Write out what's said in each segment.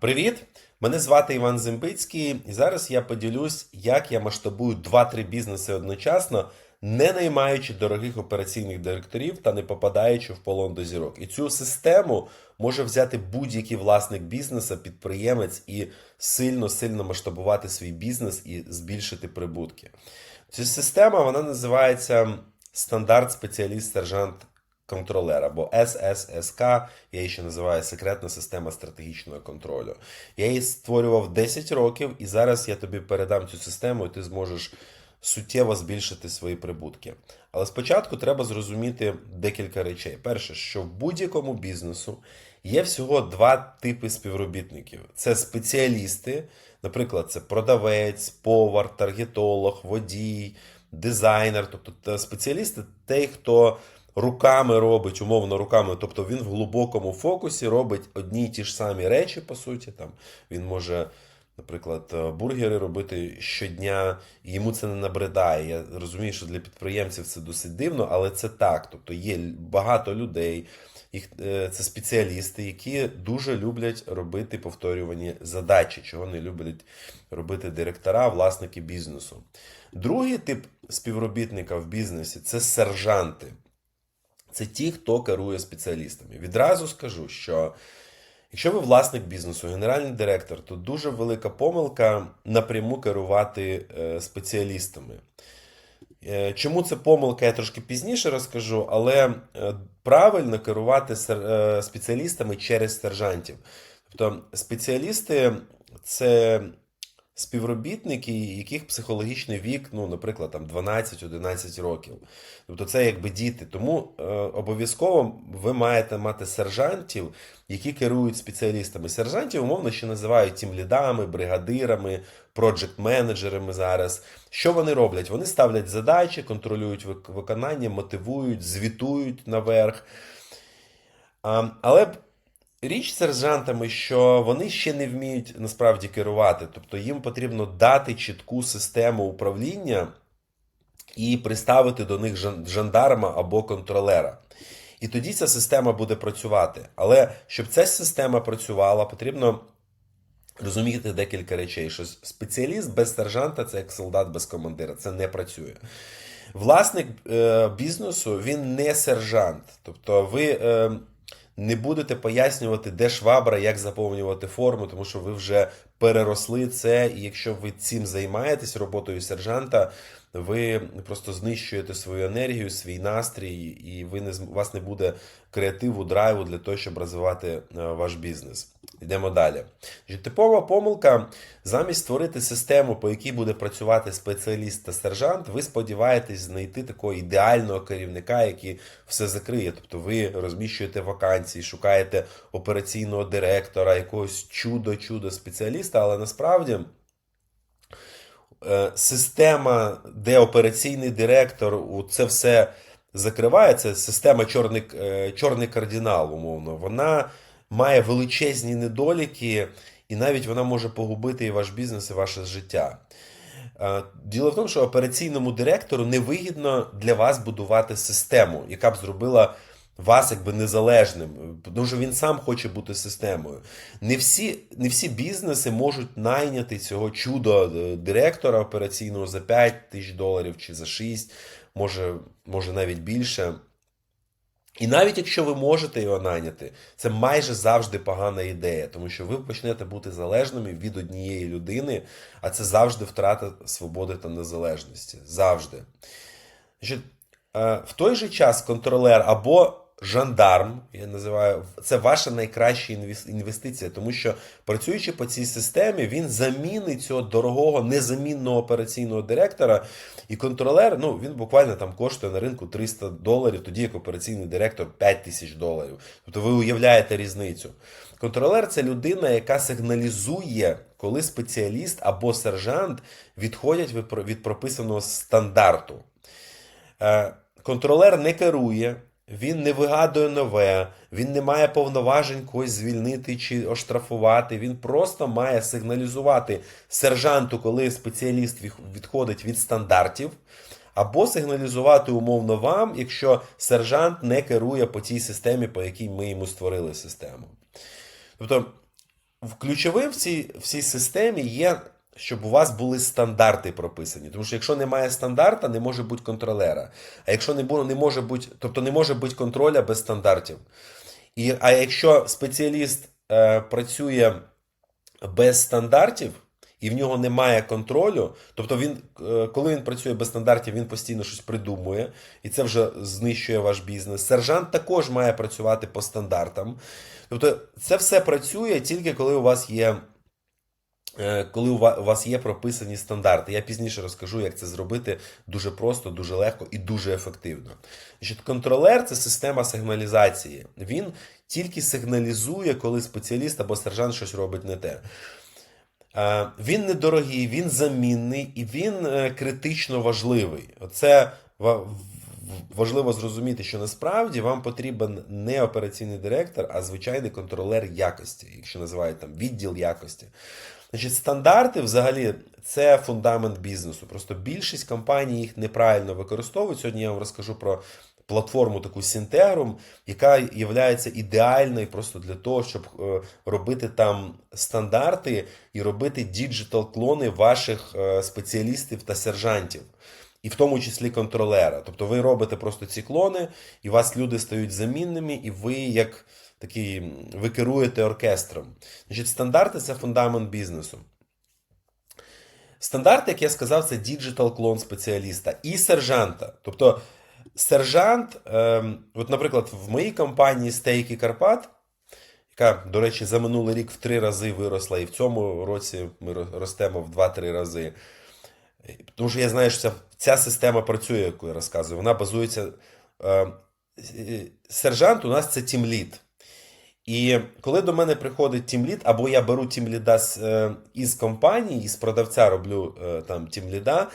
Привіт! Мене звати Іван Зембицький, і зараз я поділюсь, як я масштабую 2-3 бізнеси одночасно, не наймаючи дорогих операційних директорів та не попадаючи в полон до зірок. І цю систему може взяти будь-який власник бізнесу, підприємець і сильно-сильно масштабувати свій бізнес і збільшити прибутки. Ця система вона називається стандарт спеціаліст сержант контролер або SSSK, я її ще називаю секретна система стратегічного контролю. Я її створював 10 років, і зараз я тобі передам цю систему, і ти зможеш суттєво збільшити свої прибутки. Але спочатку треба зрозуміти декілька речей. Перше, що в будь-якому бізнесу є всього два типи співробітників: це спеціалісти, наприклад, це продавець, повар, таргетолог, водій, дизайнер, тобто спеціалісти, той, хто руками робить, умовно руками, тобто він в глибокому фокусі робить одні й ті ж самі речі, по суті. Там він може. Наприклад, е, бургери робити щодня, і йому це не набридає. Я розумію, що для підприємців це досить дивно, але це так. Тобто є багато людей, їх е, це спеціалісти, які дуже люблять робити повторювані задачі, чого не люблять робити директора, власники бізнесу. Другий тип співробітника в бізнесі це сержанти. Це ті, хто керує спеціалістами. Відразу скажу, що якщо ви власник бізнесу, генеральний директор, то дуже велика помилка напряму керувати е, спеціалістами. Е, Чому це помилка, я трошки пізніше розкажу, але е, правильно керувати спеціалістами через сержантів. Тобто спеціалісти це співробітники, яких психологічний вік, ну, наприклад, там 12-11 років. Тобто це якби діти. Тому е, обов'язково ви маєте мати сержантів, які керують спеціалістами. Сержантів, умовно, ще називають тімлідами, бригадирами, проджект-менеджерами зараз. Що вони роблять? Вони ставлять задачі, контролюють виконання, мотивують, звітують наверх. А, але річ сержантами, що вони ще не вміють насправді керувати. Тобто їм потрібно дати чітку систему управління і приставити до них жандарма або контролера. І тоді ця система буде працювати. Але щоб ця система працювала, потрібно розуміти декілька речей. Що спеціаліст без сержанта це як солдат без командира. Це не працює. Власник е, бізнесу він не сержант. Тобто ви е, не будете пояснювати, де швабра, як заповнювати форму, тому що ви вже переросли це. І якщо ви цим займаєтесь роботою сержанта, ви просто знищуєте свою енергію, свій настрій, і ви не у вас не буде креативу, драйву для того, щоб розвивати е, ваш бізнес. Йдемо далі. Типова помилка: замість створити систему, по якій буде працювати спеціаліст та сержант, ви сподіваєтесь знайти такого ідеального керівника, який все закриє. Тобто ви розміщуєте вакансії, шукаєте операційного директора, якогось чудо-чудо спеціаліста, але насправді. Е, Система, де операційний директор це все закриває, це система чорний, е, чорний кардинал, умовно. Вона має величезні недоліки, і навіть вона може погубити і ваш бізнес, і ваше життя. Е, Діло в тому, що операційному директору невигідно для вас будувати систему, яка б зробила вас якби незалежним, тому що він сам хоче бути системою. Не всі, не всі бізнеси можуть найняти цього чудо е, директора операційного за 5 тисяч доларів чи за 6, може, може навіть більше. І навіть якщо ви можете його найняти, це майже завжди погана ідея, тому що ви почнете бути залежними від однієї людини, а це завжди втрата свободи та незалежності. Завжди. Значить, е, в той же час контролер або жандарм, я називаю, це ваша найкраща інвестиція, тому що працюючи по цій системі, він замінить цього дорогого незамінного операційного директора. І контролер, ну він буквально там коштує на ринку 300 доларів, тоді як операційний директор 5 тисяч доларів. Тобто ви уявляєте різницю. Контролер це людина, яка сигналізує, коли спеціаліст або сержант відходять від прописаного стандарту. Е, Контролер не керує, він не вигадує нове, він не має повноважень когось звільнити чи оштрафувати. Він просто має сигналізувати сержанту, коли спеціаліст відходить від стандартів, або сигналізувати умовно вам, якщо сержант не керує по тій системі, по якій ми йому створили систему. Тобто ключовим в цій, в цій системі є, щоб у вас були стандарти прописані. Тому що якщо немає стандарта, не може бути контролера. А якщо не, було, не може бути, тобто не може бути контроля без стандартів. І, а якщо спеціаліст е, працює без стандартів, і в нього немає контролю, тобто він, е, коли він працює без стандартів, він постійно щось придумує, і це вже знищує ваш бізнес. Сержант також має працювати по стандартам. Тобто, це все працює тільки коли у вас є. Е, Коли у вас є прописані стандарти, я пізніше розкажу, як це зробити дуже просто, дуже легко і дуже ефективно. Значить, контролер це система сигналізації. Він тільки сигналізує, коли спеціаліст або сержант щось робить не те. Е, Він недорогий, він замінний і він е, критично важливий. Оце важливо зрозуміти, що насправді вам потрібен не операційний директор, а звичайний контролер якості, якщо називають там відділ якості. Значить, стандарти взагалі це фундамент бізнесу. Просто більшість компаній їх неправильно використовують. Сьогодні я вам розкажу про платформу таку Syntegrum, яка є ідеальною просто для того, щоб е, робити там стандарти і робити діджитал-клони ваших е, спеціалістів та сержантів. І в тому числі контролера. Тобто ви робите просто ці клони, і у вас люди стають замінними, і ви як такий, ви керуєте оркестром. Значить, стандарти це фундамент бізнесу. Стандарт, як я сказав, це діджитал клон спеціаліста і сержанта. Тобто, сержант, ем, от, наприклад, в моїй компанії Стейки Карпат, яка, до речі, за минулий рік в три рази виросла, і в цьому році ми ростемо в 2-3 рази. Тому що я знаю, що ця, ця система працює, яку я розказую. Вона базується. Е, е, сержант у нас це тімлід. І коли до мене приходить тімлід, або я беру тімліда е, із компанії, із продавця роблю там тімліда,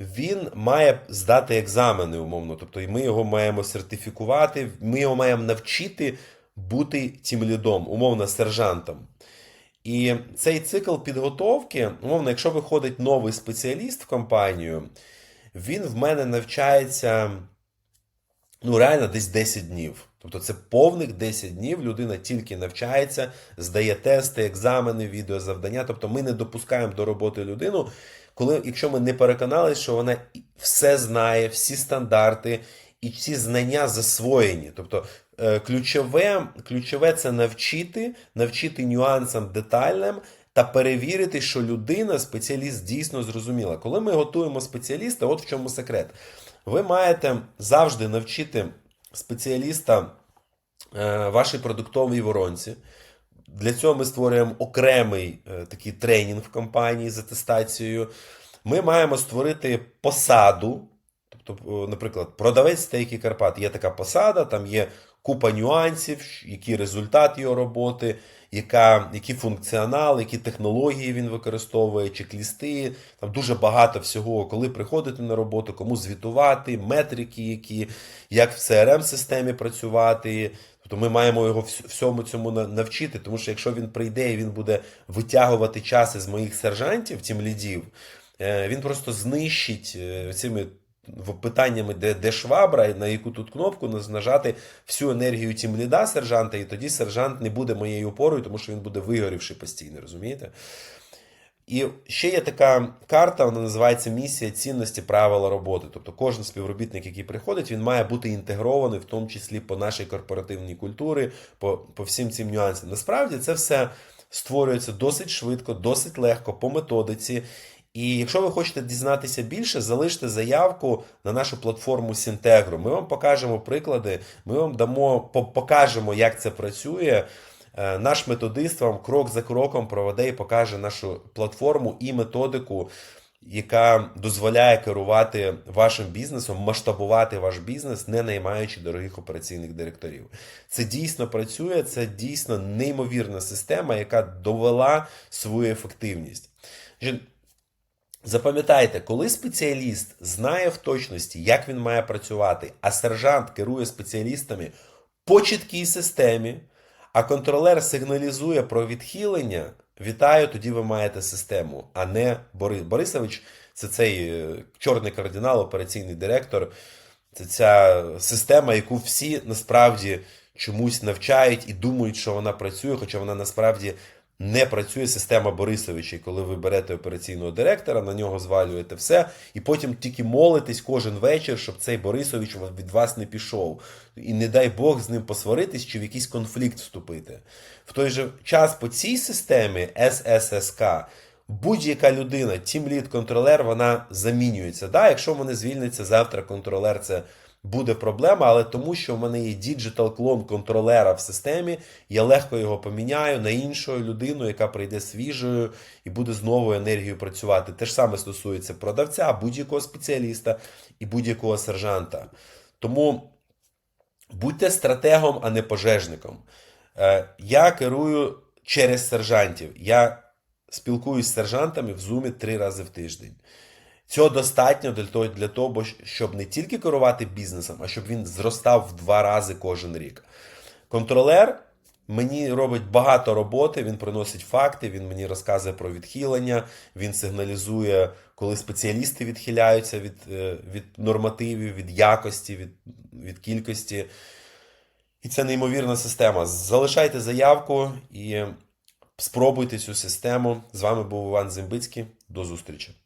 він має здати екзамени, умовно. Тобто і ми його маємо сертифікувати, ми його маємо навчити бути тімлідом, умовно, сержантом. І цей цикл підготовки, умовно, якщо виходить новий спеціаліст в компанію, він в мене навчається ну, реально десь 10 днів. Тобто це повних 10 днів людина тільки навчається, здає тести, екзамени, відеозавдання. Тобто ми не допускаємо до роботи людину, коли, якщо ми не переконалися, що вона все знає, всі стандарти і всі знання засвоєні. Тобто е, ключове, ключове це навчити, навчити нюансам детальним. Та перевірити, що людина, спеціаліст, дійсно зрозуміла. Коли ми готуємо спеціаліста, от в чому секрет. Ви маєте завжди навчити спеціаліста е, вашій продуктовій воронці. Для цього ми створюємо окремий е, такий тренінг в компанії з атестацією. Ми маємо створити посаду. Тобто, наприклад, продавець стейки Карпат. Є така посада, там є купа нюансів, який результат його роботи, яка, який функціонал, які технології він використовує, чек-лісти. Там дуже багато всього, коли приходити на роботу, кому звітувати, метрики, які, як в CRM-системі працювати. Тобто ми маємо його всьому цьому навчити, тому що якщо він прийде і він буде витягувати час із моїх сержантів, тім лідів, е, він просто знищить е, цими питаннями, де, де швабра, на яку тут кнопку нажати всю енергію тім ліда сержанта, і тоді сержант не буде моєю опорою, тому що він буде вигорівши постійно, розумієте? І ще є така карта, вона називається місія цінності правила роботи. Тобто кожен співробітник, який приходить, він має бути інтегрований, в тому числі по нашій корпоративній культурі, по, по всім цим нюансам. Насправді це все створюється досить швидко, досить легко, по методиці. І якщо ви хочете дізнатися більше, залиште заявку на нашу платформу Сінтегро. Ми вам покажемо приклади, ми вам дамо, покажемо, як це працює. Е, Наш методист вам крок за кроком проведе і покаже нашу платформу і методику, яка дозволяє керувати вашим бізнесом, масштабувати ваш бізнес, не наймаючи дорогих операційних директорів. Це дійсно працює, це дійсно неймовірна система, яка довела свою ефективність. Запам'ятайте, коли спеціаліст знає в точності, як він має працювати, а сержант керує спеціалістами по чіткій системі, а контролер сигналізує про відхилення, вітаю, тоді ви маєте систему, а не Борис. Борисович це цей е, чорний кардинал, операційний директор. Це ця система, яку всі насправді чомусь навчають і думають, що вона працює, хоча вона насправді не працює система Борисовича, і коли ви берете операційного директора, на нього звалюєте все, і потім тільки молитесь кожен вечір, щоб цей Борисович від вас не пішов. І не дай Бог з ним посваритись чи в якийсь конфлікт вступити. В той же час по цій системі СССК будь-яка людина, тімлід контролер, вона замінюється. Да, якщо в мене звільниться завтра контролер, це буде проблема, але тому, що в мене є діджитал клон контролера в системі, я легко його поміняю на іншу людину, яка прийде свіжою і буде з новою енергією працювати. Те ж саме стосується продавця, будь-якого спеціаліста і будь-якого сержанта. Тому будьте стратегом, а не пожежником. Е, Я керую через сержантів. Я спілкуюсь з сержантами в зумі три рази в тиждень. Цього достатньо для того, для того, щоб не тільки керувати бізнесом, а щоб він зростав в два рази кожен рік. Контролер мені робить багато роботи, він приносить факти, він мені розказує про відхилення, він сигналізує, коли спеціалісти відхиляються від, е, від нормативів, від якості, від, від кількості. І це неймовірна система. Залишайте заявку і спробуйте цю систему. З вами був Іван Зембицький. До зустрічі.